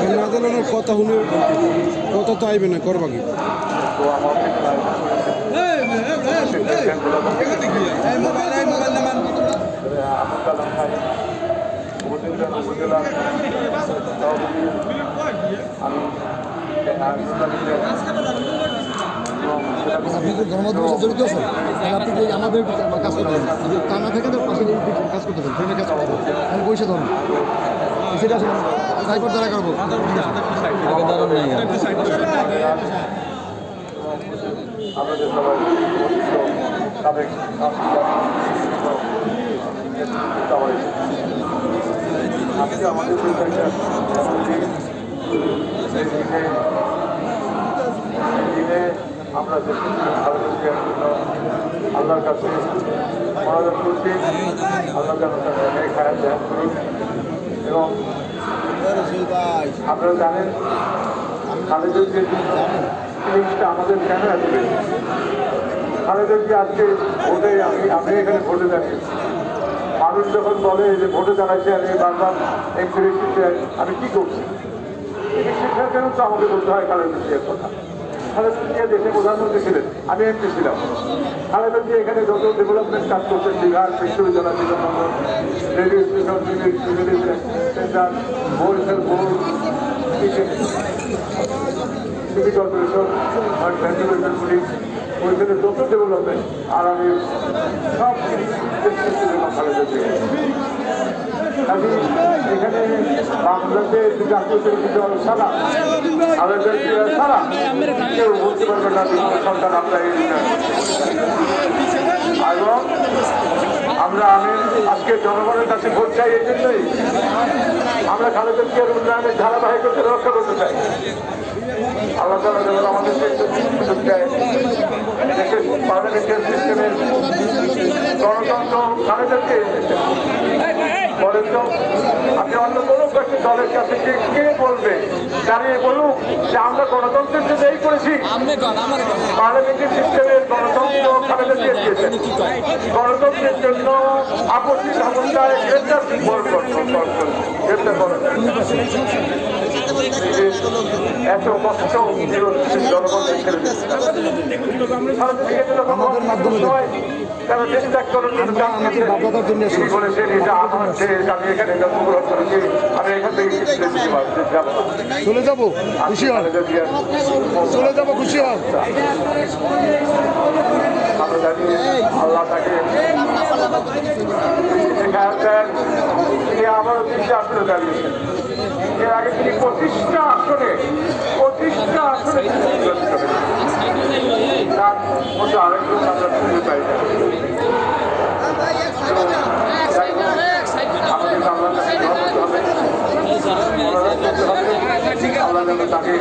আমরা আদালনের কথা শুনে কথা তো আইবে না করবা কি মোবাইল মোবাইল উপজেলা জড়িত আছেন? তাহলে আপনি কি আমাদের কাজ করতে পারেন? আপনি তা না থেকে তো পাশে কাজ করতে পারেন ফ্রেন্ডের কাজ করতে পারেন। আমি পয়সা ধরুন সেটা আসলে সাইবার দ্বারা করব। আমাদের সবাই সাবেক আমাদের আমরা দেশের দেওয়ার জন্য আল্লাহর কাছে মনোযোগ করছি আল্লাহ যেন তাদের করুন এবং আপনারা জানেন খালেদের যে আমাদের কেন বেশি খালেদের আজকে ভোটে আমি আমি এখানে ভোটে দাঁড়িয়েছি মানুষ যখন বলে যে ভোটে দাঁড়াইছে, আমি বারবার এমপি আমি কি করছি? শিক্ষার জন্য তো আমাকে বলতে হয় খালেদা জিয়ার কথা? খালেদা জিয়া দেশে প্রধানমন্ত্রী ছিলেন? আমি এমপি ছিলাম। খালেদা জিয়া এখানে যত ডেভেলপমেন্ট কাজ করছেন বিহার বিশ্ববিদ্যালয় Bidhannagar radio station centre wholesale board city corporation আর ভেন্টিলেশন পুলিশ ওইখানে যত ডেভেলপমেন্ট আর আমি সব আমরা আমরা আমি আজকে জনগণের কাছে ভোট চাই এই জন্যই আমরা খালেদা জিয়ার উন্নয়নের ধারাবাহিকতা রক্ষা করতে চাই। আল্লাহ তালা যেমন আমাদের সুযোগ দেয়, দেশের পার্লামেন্টারি সিস্টেমের গণতন্ত্র খালেদা জিয়া এসেছে বলেন তো, আপনি অন্য কোনো দলের কাছে কে বলবে, দাঁড়িয়ে বলুক যে আমরা গণতন্ত্রের জন্য এই করেছি। পার্লামেন্টারি সিস্টেমের গণতন্ত্র খালেদা দিয়ে দিয়েছেন গণতন্ত্রের জন্য আপত্তি সমস্যায় গ্রেপ্তার গ্রেপ্তার করেন এত কষ্ট জনগণকে ছেড়ে আমাদের মাধ্যমে তারা দেশ ত্যাগ করার জন্য আমাদের বাধ্যতার জন্য বলেছেন এটা আমার আমি এখানে জন্মগ্রহণ করেছি। আমি এখান থেকে চলে যাব খুশি হন। চলে যাব খুশি হন। আমরা জানি আল্লাহ তাকে দেন তিনি আবারও আমরা খুঁজে পাই না আমাদের তাকে